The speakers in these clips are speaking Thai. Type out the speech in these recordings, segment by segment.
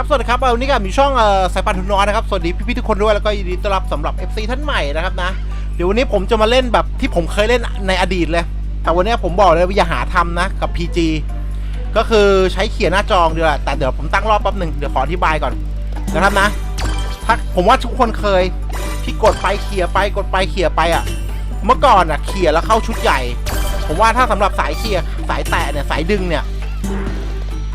ครับสวัสดีครับวันนี้ก็มีช่องสายปันทุนน้อยนะครับสวัสดีพี่ๆทุกคนด้วยแล้วก็ยินดีต้อนรับสำหรับ FC ท่านใหม่นะครับนะเดี๋ยววันนี้ผมจะมาเล่นแบบที่ผมเคยเล่นในอดีตเลย แต่วันนี้ผมบอกเลยว่าอย่าหาทำนะกับ PG ก็คือใช้เขียนหน้าจองเดียวแหละแต่เดี๋ยวผมตั้งรอบแป๊บหนึ่งเดี๋ยวขออธิบายก่อนนะครับนะถ้าผมว่าทุกคนเคยที่กดไปเขี่ยไปกดไปเขี่ยไปอะ เมื่อก่อนอะเขี่ยแล้วเข้าชุดใหญ่ ผมว่าถ้าสำหรับสายเขี่ยสายแตะเนี่ยสายดึงเนี่ย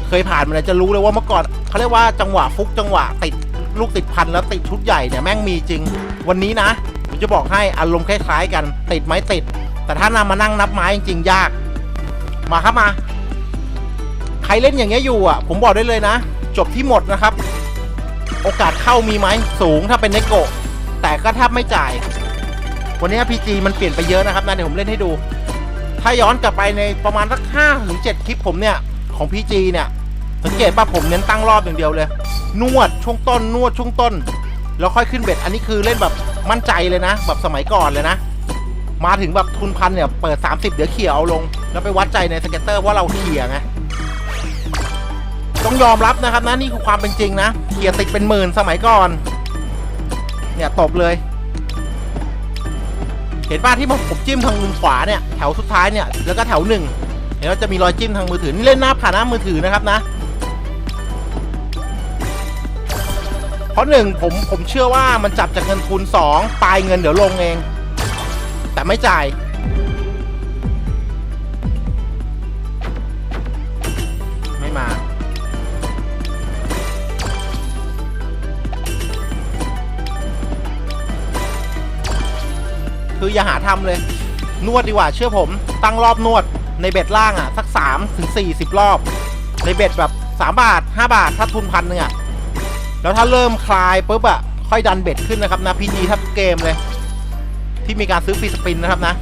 เคยผ่านมาเลยจะรู้เลยว่าเมื่อก่อน เขาเรียกว่าจังหวะฟุกจังหวะติดลูกติดพันแล้วติดชุดใหญ่เนี่ยแม่งมีจริง วันนี้นะผมจะบอกให้อารมณ์คล้ายๆกัน ติดไหมติด แต่ถ้านำมานั่งนับไม้จริงๆยาก มาครับมา ใครเล่นอย่างเงี้ยอยู่อะ ผมบอกได้เลยนะ จบที่หมดนะครับ โอกาสเข้ามีไหมสูงถ้าเป็นเนโกะแต่ก็แทบไม่จ่าย วันนี้พีจีมันเปลี่ยนไปเยอะนะครับนะเดี๋ยวผมเล่นให้ดู ถ้าย้อนกลับไปในประมาณสักห้าถึงเจ็ดคลิปผมเนี่ยของพีจีเนี่ย สังเกตป่ะผมเน้นตั้งรอบอย่างเดียวเลย นวดช่วงต้น นวดช่วงต้น แล้วค่อยขึ้นเบ็ด อันนี้คือเล่นแบบมั่นใจเลยนะ แบบสมัยก่อนเลยนะ มาถึงแบบทุนพันเนี่ยเปิด 30 เดี๋ยวเขี่ยเอาลง แล้วไปวัดใจในสเก็ตเตอร์ว่าเราเขี่ยไงต้องยอมรับนะครับนะนี่คือความเป็นจริงนะเขี่ยติดเป็นหมื่นสมัยก่อน เนี่ยตบเลย เห็นป่ะที่ผมจิ้มทางมุมขวาเนี่ยแถวสุดท้ายเนี่ยแล้วก็แถวหนึ่งเห็นว่าจะมีรอยจิ้มทางมือถือนี่เล่นหน้าผ่านหน้ามือถือนะครับนะ เพราะหนึ่งผมผมเชื่อว่ามันจับจากเงินทุนสองปลายเงินเดี๋ยวลงเอง แต่ไม่จ่ายไม่มา คืออย่าหาทำเลย นวดดีกว่าเชื่อผม ตั้งรอบนวดในเบ็ดล่างอะ สัก3ถึง40 รอบ ในเบ็ดแบบ 3 บาท 5 บาท ถ้าทุนพันหนึ่งอะ แล้วถ้าเริ่มคลายปุ๊บอะค่อยดันเบ็ดขึ้นนะครับนะพีจีทับเกมเลย ที่มีการซื้อฟรีสปินนะครับนะ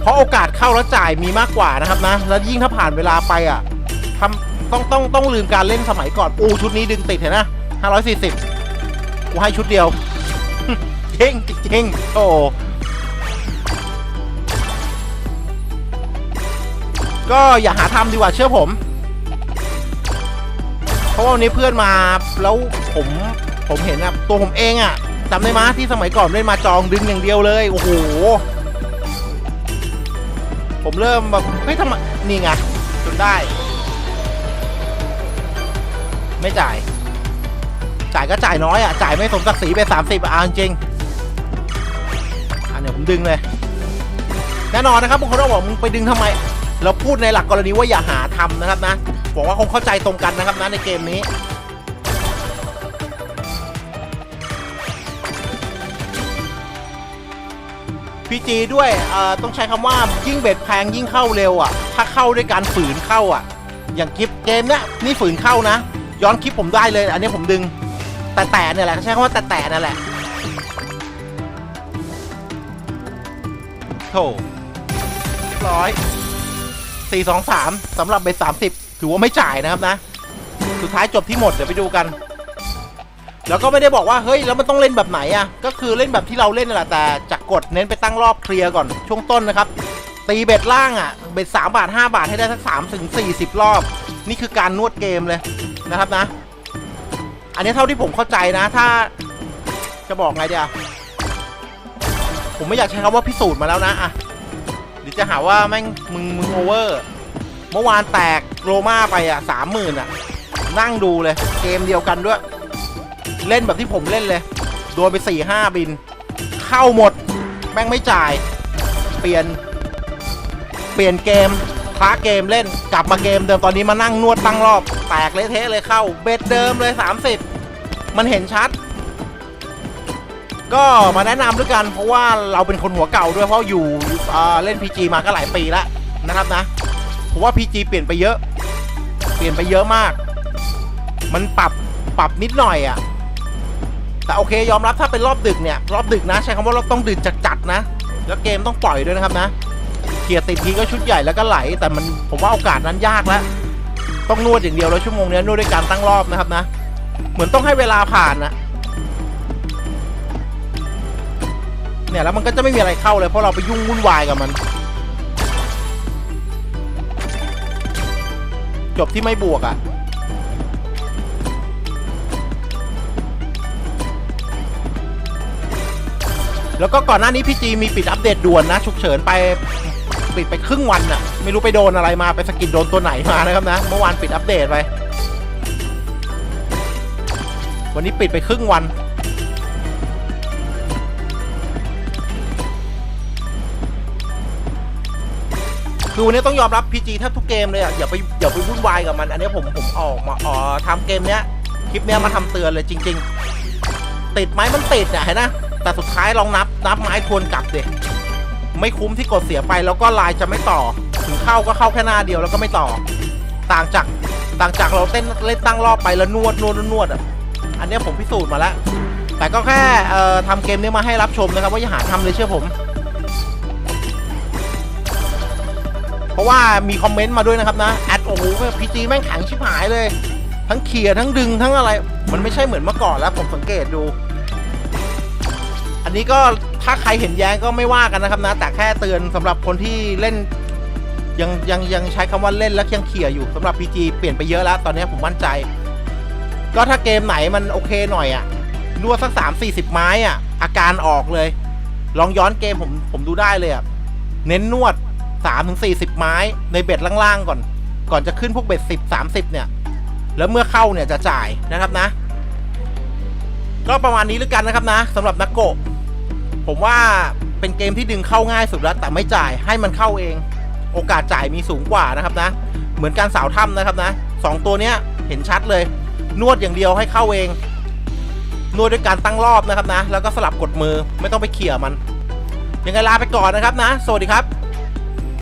เพราะโอกาสเข้าแล้วจ่ายมีมากกว่านะครับนะ แล้วยิ่งถ้าผ่านเวลาไปอะทำต้องต้องต้องลืมการเล่นสมัยก่อนอูชุดนี้ดึงติดเห็นนะ540กูให้ชุดเดียวจริงจริงโอ้ก็อย่าหาทำดีกว่าเชื่อผม เพราะว่าวันนี้เพื่อนมาแล้วผมผมเห็นอะตัวผมเองอะจำได้ไหมที่สมัยก่อนเล่นมาจองดึงอย่างเดียวเลยโอ้โหผมเริ่มแบบเฮ้ยทำไมนี่ไงจนได้ ไม่จ่าย จ่ายก็จ่ายน้อยอะ จ่ายไม่สมศักดิ์ศรีไปสามสิบอะจริงอันเนี้ยผมดึงเลย แน่นอนนะครับบางคนก็บอกมึงไปดึงทำไม เราพูดในหลักกรณีว่าอย่าหาทำนะครับนะหวังว่าคงเข้าใจตรงกันนะครับนะในเกมนี้พีจีด้วยต้องใช้คำว่ายิ่งเบ็ดแพงยิ่งเข้าเร็วอะ ถ้าเข้าด้วยการฝืนเข้าอะ อย่างคลิปเกมเนี้ยนี่ฝืนเข้านะ ย้อนคลิปผมได้เลย อันนี้ผมดึง แต่แต่เนี่ยแหละใช้คำว่าแต่แต่นั่นแหละโถร้อย สี่สองสามสำหรับเบ็ดสามสิบถือว่าไม่จ่ายนะครับนะ สุดท้ายจบที่หมดเดี๋ยวไปดูกัน แล้วก็ไม่ได้บอกว่าเฮ้ยแล้วมันต้องเล่นแบบไหนอะ่ะ ก็คือเล่นแบบที่เราเล่นนั่แหละแต่จากกดเน้นไปตั้งรอบเคลียร์ก่อนช่วงต้นนะครับ ตีเบ็ดล่างอะ่ะเบ็ดสามบาทห้าบาทให้ได้สักสามถึงสี่สิบรอบ นี่คือการนวดเกมเลยนะครับนะ อันนี้เท่าที่ผมเข้าใจนะ ถ้าจะบอกไงเดียวผมไม่อยากใช้คำว่าพิสูจน์มาแล้วนะอะ ดี๋ยวจะหาว่าแม่งมึงมึงโอเวอร์ เมื่อวานแตกโรม่าไปอะสามหมื่นอะ นั่งดูเลย เกมเดียวกันด้วย เล่นแบบที่ผมเล่นเลย โดนไปสี่ห้าบิน เข้าหมด แม่งไม่จ่าย เปลี่ยน เปลี่ยนเกมค้าเกมเล่นกลับมาเกมเดิมตอนนี้มานั่งนวดตั้งรอบ แตกเละเทะเลยเข้า เบ็ดเดิมเลย 30 มันเห็นชัด ก็มาแนะนำด้วยกันเพราะว่าเราเป็นคนหัวเก่าด้วยเพราะอยู่เล่น PG มาก็หลายปีแล้วนะครับนะผมว่า PG เปลี่ยนไปเยอะ เปลี่ยนไปเยอะมาก มันปรับปรับนิดหน่อยอะ่ะแต่โอเคยอมรับถ้าเป็นรอบดึกเนี่ยรอบดึกนะใช้คำว่าเราต้องดึกจัดๆนะ แล้วเกมต้องปล่อยด้วยนะครับนะเกียติดทีก็ชุดใหญ่แล้วก็ไหล แต่มันผมว่าโอกาสนั้นยากแล้วต้องนวดอย่างเดียวแล้วชั่วโมงนี้นวดด้วยการตั้งรอบนะครับนะ เหมือนต้องให้เวลาผ่านนะ นี่ยแล้วมันก็จะไม่มีอะไรเข้าเลยเพราะเราไปยุ่งวุ่นวายกับมัน จบที่ไม่บวกอะ่ะแล้วก็ก่อนหน้านี้พี่จีมีปิดอัปเดตด่วนนะฉุกเฉินไปปิดไปครึ่งวันอะไม่รู้ไปโดนอะไรมาไปสกิดโดนตัวไหนมานะครับนะ เมื่อวานปิดอัปเดตไป วันนี้ปิดไปครึ่งวัน คือวันนี้ต้องยอมรับ PG แทบทุกเกมเลยอะอย่าไปอย่าไปวุ่นวายกับมัน อันนี้ผมผมออกมาอ๋อทำเกมเนี้ยคลิปเนี้ยมาทำเตือนเลยจริง ๆ ติดไหมมันติดอะเห็นนะแต่สุดท้ายลองนับนับไม้ทวนกลับเด็ไม่คุ้มที่กดเสียไปแล้วก็ลน์จะไม่ต่อ ถึงเข้าก็เข้าแค่หน้าเดียวแล้วก็ไม่ต่อ ต่างจากต่างจากเราเต้นเล่นตั้งรอบไปแล้วนวดนวดนวดอะอันนี้ผมพิสูจน์มาแล้วแต่ก็แค่เอ่อทำเกมนี้มาให้รับชมนะครับ ว่าอย่าหาทำเลยเชื่อผม เพราะว่ามีคอมเมนต์มาด้วยนะครับนะแอดโอ้โหพีจีแม่งแข็งชิบหายเลย ทั้งเขี่ยทั้งดึงทั้งอะไร มันไม่ใช่เหมือนเมื่อก่อนแล้วผมสังเกตดู อันนี้ก็ถ้าใครเห็นแย้งก็ไม่ว่ากันนะครับนะ แต่แค่เตือนสำหรับคนที่เล่นยังยังยังใช้คำว่าเล่นแล้วยังเขี่ยอยู่สำหรับ PG เปลี่ยนไปเยอะแล้ว ตอนนี้ผมมั่นใจ ก็ถ้าเกมไหนมันโอเคหน่อยอะนวดสักสามสี่สิบไม้อะอาการออกเลย ลองย้อนเกมผมผมดูได้เลยอะเน้นนวด สามถึงสี่สิบไม้ในเบ็ดล่างๆก่อน ก่อนจะขึ้นพวกเบ็ดสิบสามสิบเนี่ย แล้วเมื่อเข้าเนี่ยจะจ่ายนะครับนะ ก็ประมาณนี้แล้วกันนะครับนะสำหรับนักโกะผมว่าเป็นเกมที่ดึงเข้าง่ายสุดแล้วแต่ไม่จ่ายให้มันเข้าเอง โอกาสจ่ายมีสูงกว่านะครับนะ เหมือนการสาวถ้ำนะครับนะสองตัวเนี้ยเห็นชัดเลย นวดอย่างเดียวให้เข้าเอง นวดด้วยการตั้งรอบนะครับนะ แล้วก็สลับกดมือไม่ต้องไปเขี่ยมันยังไงลาไปก่อนนะครับนะ สวัสดีครับ